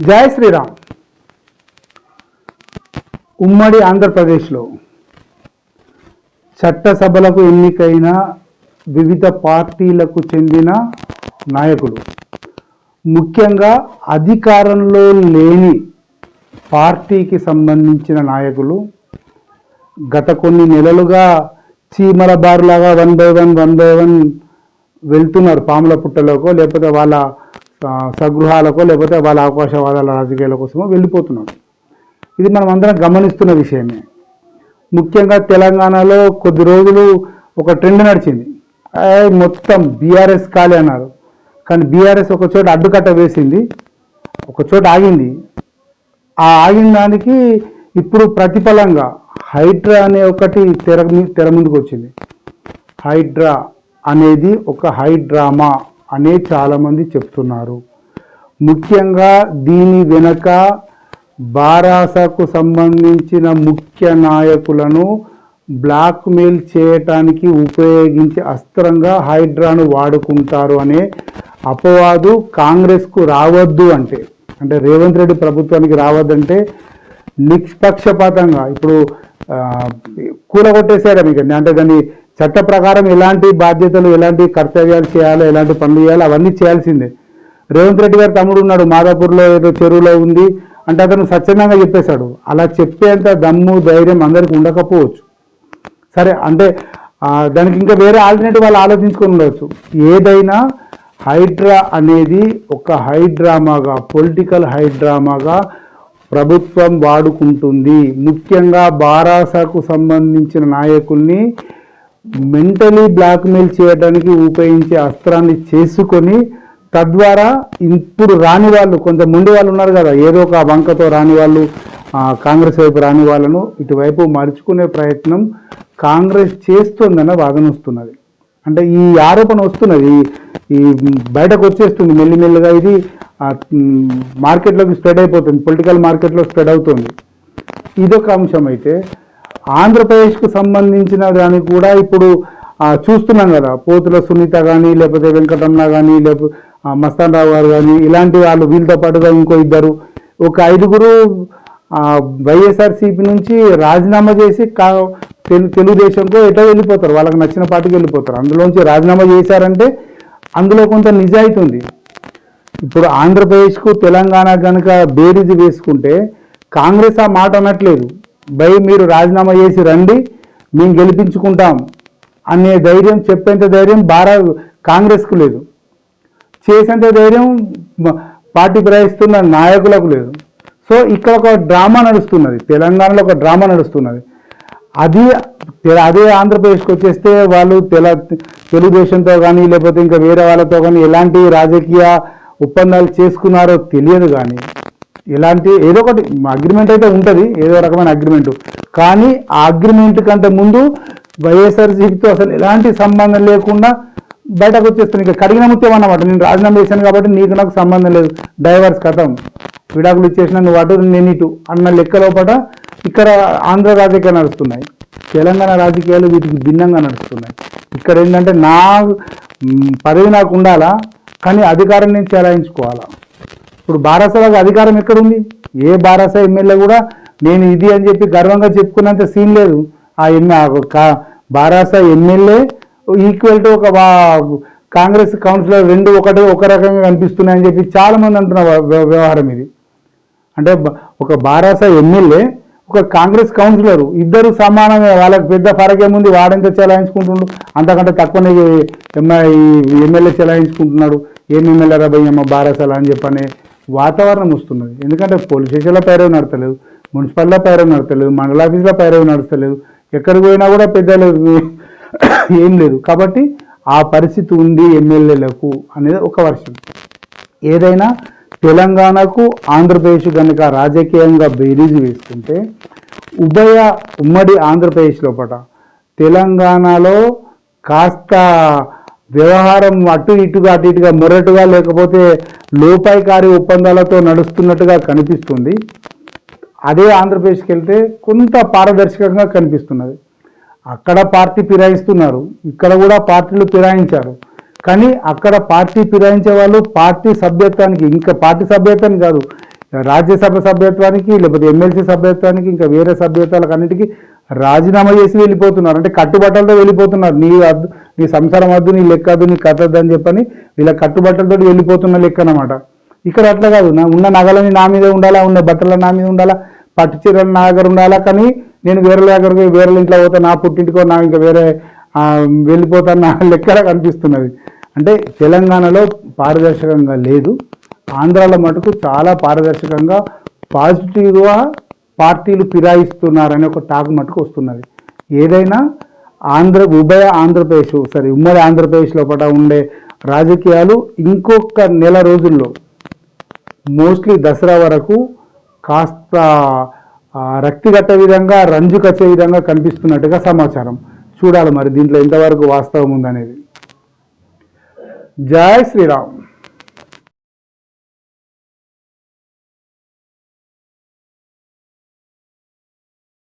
జై శ్రీరామ్. ఉమ్మడి ఆంధ్రప్రదేశ్లో చట్టసభలకు ఎన్నికైన వివిధ పార్టీలకు చెందిన నాయకులు ముఖ్యంగా అధికారంలో లేని పార్టీకి సంబంధించిన నాయకులు గత కొన్ని నెలలుగా చీమల బారులాగా one by one one by one వెళ్తున్నారు పాముల పుట్టలోకో లేకపోతే వాళ్ళ స్వగృహాలకో లేకపోతే వాళ్ళ అవకాశవాదాల రాజకీయాల కోసమో వెళ్ళిపోతున్నారు ఇది మనం అందరం గమనిస్తున్న విషయమే. ముఖ్యంగా తెలంగాణలో కొద్ది రోజులు ఒక ట్రెండ్ నడిచింది. మొత్తం బీఆర్ఎస్ ఖాళీ అన్నారు. కానీ బీఆర్ఎస్ ఒక చోట అడ్డుకట్ట వేసింది. ఒక చోట ఆగింది. ఆ ఆగిన దానికి ఇప్పుడు ప్రతిఫలంగా హైడ్రా అనే ఒకటి తెర తెర ముందుకు వచ్చింది హైడ్రా అనేది ఒక హైడ్రామా. అనే చాలామంది చెప్తున్నారు. ముఖ్యంగా దీని వెనక బారాసకు సంబంధించిన ముఖ్య నాయకులను బ్లాక్మెయిల్ చేయటానికి ఉపయోగించే అస్త్రంగా హైడ్రాను వాడుకుంటారు అనే అపవాదు కాంగ్రెస్కు రావద్దు అంటే అంటే రేవంత్ రెడ్డి ప్రభుత్వానికి రావద్దంటే నిష్పక్షపాతంగా ఇప్పుడు ఆ, మీకు అంటే దాన్ని చట్ట ప్రకారం ఎలాంటి బాధ్యతలు ఎలాంటి కర్తవ్యాలు చేయాలో ఎలాంటి పనులు చేయాలో అవన్నీ చేయాల్సిందే. రేవంత్ రెడ్డి గారు తమ్ముడు ఉన్నాడు మాదాపూర్లో ఏదో చెరువులో ఉంది అంటే అతను స్వచ్ఛందంగా చెప్పేశాడు. అలా చెప్పేంత దమ్ము ధైర్యం అందరికి ఉండకపోవచ్చు. సరే అంటే దానికి ఇంకా వేరే ఆల్టర్నేటివ్ వాళ్ళు ఆలోచించుకొని ఉండవచ్చు ఏదైనా హైడ్రా అనేది ఒక హైడ్రామాగా పొలిటికల్ హైడ్రామాగా ప్రభుత్వం వాడుకుంటుంది. ముఖ్యంగా బారాసాకు సంబంధించిన నాయకుల్ని మెంటలీ బ్లాక్మెయిల్ చేయడానికి ఉపయోగించే అస్త్రాన్ని చేసుకొని తద్వారా ఇప్పుడు రాని వాళ్ళు కొంత ముందు వాళ్ళు ఉన్నారు కదా ఏదో ఒక వంకతో రాని వాళ్ళు కాంగ్రెస్ వైపు రాని వాళ్ళను ఇటువైపు మరుచుకునే ప్రయత్నం కాంగ్రెస్ చేస్తుందన్న వాదన వస్తున్నది. అంటే ఈ ఆరోపణ వస్తున్నది. ఈ బయటకు వచ్చేస్తుంది మెల్లిమెల్లిగా ఇది మార్కెట్లోకి స్ప్రెడ్ అయిపోతుంది పొలిటికల్ మార్కెట్లో స్ప్రెడ్ అవుతుంది. ఇదొక అంశం అయితే ఆంధ్రప్రదేశ్కు సంబంధించిన దానికి కూడా ఇప్పుడు చూస్తున్నాం కదా. పోతుల సునీత కానీ లేకపోతే వెంకటరమణ కానీ లేకపోతే మస్తాన్ రావు గారు కానీ ఇలాంటి వాళ్ళు వీళ్ళతో పాటుగా ఇంకో ఇద్దరు ఒక ఐదుగురు వైఎస్ఆర్సీపీ నుంచి రాజీనామా చేసి కా తెలు తెలుగుదేశంతో ఎటో వెళ్ళిపోతారు. వాళ్ళకి నచ్చిన పార్టీకి వెళ్ళిపోతారు. అందులోంచి రాజీనామా చేశారంటే అందులో కొంత నిజాయితీ ఉంది. ఇప్పుడు ఆంధ్రప్రదేశ్కు తెలంగాణ కనుక బేరీజు వేసుకుంటే కాంగ్రెస్ ఆ మాట అనట్లేదు. భయ్ మీరు రాజీనామా చేసి రండి మేము గెలిపించుకుంటాం అనే ధైర్యం చెప్పేంత ధైర్యం భారత కాంగ్రెస్కు లేదు. చేసేంత ధైర్యం పార్టీ ప్రవహిస్తున్న నాయకులకు లేదు. సో ఇక్కడ ఒక డ్రామా నడుస్తున్నది. తెలంగాణలో ఒక డ్రామా నడుస్తున్నది. అది అదే ఆంధ్రప్రదేశ్కి వచ్చేస్తే వాళ్ళు తెల తెలుగుదేశంతో కానీ లేకపోతే ఇంకా వేరే వాళ్ళతో కానీ ఎలాంటి రాజకీయ ఒప్పందాలు చేసుకున్నారో తెలియదు కానీ ఎలాంటి ఏదో ఒకటి అగ్రిమెంట్ అయితే ఉంటుంది ఏదో రకమైన అగ్రిమెంట్ కానీ ఆ అగ్రిమెంట్ కంటే ముందు వైఎస్ఆర్సీపీతో అసలు ఎలాంటి సంబంధం లేకుండా బయటకు వచ్చేస్తాను ఇక కడిగిన ముత్యం అన్నమాట. నేను రాజీనామా చేశాను కాబట్టి నీకు నాకు సంబంధం లేదు. డైవర్స్ కథం. విడాకులు ఇచ్చేసిన నువ్వు అటు నేను ఇటు అన్న లెక్క లోపల ఇక్కడ ఆంధ్ర రాజకీయాలు నడుస్తున్నాయి. తెలంగాణ రాజకీయాలు వీటికి భిన్నంగా నడుస్తున్నాయి. ఇక్కడ ఏంటంటే నా పదవి నాకు ఉండాలా? కానీ అధికారం నేను చెలాయించుకోవాలా? ఇప్పుడు బారాసలకు అధికారం ఎక్కడుంది? ఏ బారాస ఎమ్మెల్యే కూడా నేను ఇది అని చెప్పి గర్వంగా చెప్పుకున్నంత సీన్ లేదు. ఆ ఎమ్మె బారాస ఎమ్మెల్యే ఈక్వల్ టు ఒక కాంగ్రెస్ కౌన్సిలర్ రెండు ఒకటే ఒక రకంగా కనిపిస్తున్నాయని చెప్పి చాలామంది అంటున్నారు అంటున్న వ్యవహారం ఇది. అంటే ఒక బారాస ఎమ్మెల్యే ఒక కాంగ్రెస్ కౌన్సిలర్ ఇద్దరు సమానమే వాళ్ళకి పెద్ద ఫరక్ ఏముంది వాడెంత చెలాయించుకుంటుండు. అంతకంటే తక్కువనే ఎంఐ ఎమ్మెల్యే చెలాయించుకుంటున్నాడు. ఏం ఎమ్మెల్యే రాబోయమ్మ బారాసలా అని చెప్పనే వాతావరణం వస్తున్నది. ఎందుకంటే పోలీస్ స్టేషన్లో పైరవి నడతలేదు మున్సిపల్లో పైరవి నడతలేదు మండల ఆఫీస్లో పైరవి నడతలేదు ఎక్కడికి పోయినా కూడా పెద్దలు ఏం లేదు. కాబట్టి ఆ పరిస్థితి ఉంది ఎమ్మెల్యేలకు అనేది ఒక వర్షం. ఏదైనా తెలంగాణకు ఆంధ్రప్రదేశ్ కనుక రాజకీయంగా బేరీజు వేసుకుంటే ఉభయ ఉమ్మడి ఆంధ్రప్రదేశ్ లోపల తెలంగాణలో కాస్త వ్యవహారం అటు ఇటుగా అటు ఇటుగా మొరటుగా లేకపోతే లోపాయికారి ఒప్పందాలతో నడుస్తున్నట్టుగా కనిపిస్తుంది. అదే ఆంధ్రప్రదేశ్కి వెళ్తే కొంత పారదర్శకంగా కనిపిస్తున్నది. అక్కడ పార్టీ ఫిరాయిస్తున్నారు. ఇక్కడ కూడా పార్టీలు ఫిరాయించారు. కానీ అక్కడ పార్టీ ఫిరాయించే వాళ్ళు పార్టీ సభ్యత్వానికి ఇంకా పార్టీ సభ్యత్వం కాదు రాజ్యసభ సభ్యత్వానికి లేకపోతే ఎమ్మెల్సీ సభ్యత్వానికి ఇంకా వేరే సభ్యత్వాలకు అన్నిటికీ రాజీనామా చేసి వెళ్ళిపోతున్నారు. అంటే కట్టుబట్టలతో వెళ్ళిపోతున్నారు. నీ నీ సంసారం వద్దు నీ లెక్కదు నీ కట్టద్దు అని చెప్పని వీళ్ళ కట్టుబట్టలతో వెళ్ళిపోతున్న లెక్క అనమాట ఇక్కడ అట్లా కాదు నా ఉన్న నగలని నా మీద ఉండాలా ఉన్న బట్టలు నా మీద ఉండాలా పట్టు చీరలు నా దగ్గర ఉండాలా కానీ నేను వేరే దగ్గరికి వేరే ఇంట్లో పోతే నా పుట్టింటికో నా ఇంకా వేరే వెళ్ళిపోతాను నా లెక్కలా కనిపిస్తున్నది. అంటే తెలంగాణలో పారదర్శకంగా లేదు. ఆంధ్రాలో మటుకు చాలా పారదర్శకంగా పాజిటివ్గా పార్టీలు ఫిరాయిస్తున్నారనే ఒక టాక్ మటుకు వస్తున్నది. ఏదైనా ఆంధ్ర ఉభయ ఆంధ్రప్రదేశ్ సరే ఉమ్మడి ఆంధ్రప్రదేశ్ లోపల ఉండే రాజకీయాలు ఇంకొక నెల రోజుల్లో మోస్ట్లీ దసరా వరకు కాస్త ఆ, రక్తిగట్ట విధంగా రంజుకచ్చే విధంగా కనిపిస్తున్నట్టుగా సమాచారం. చూడాలి మరి దీంట్లో ఎంతవరకు వాస్తవం ఉందనేది. జై శ్రీరామ్.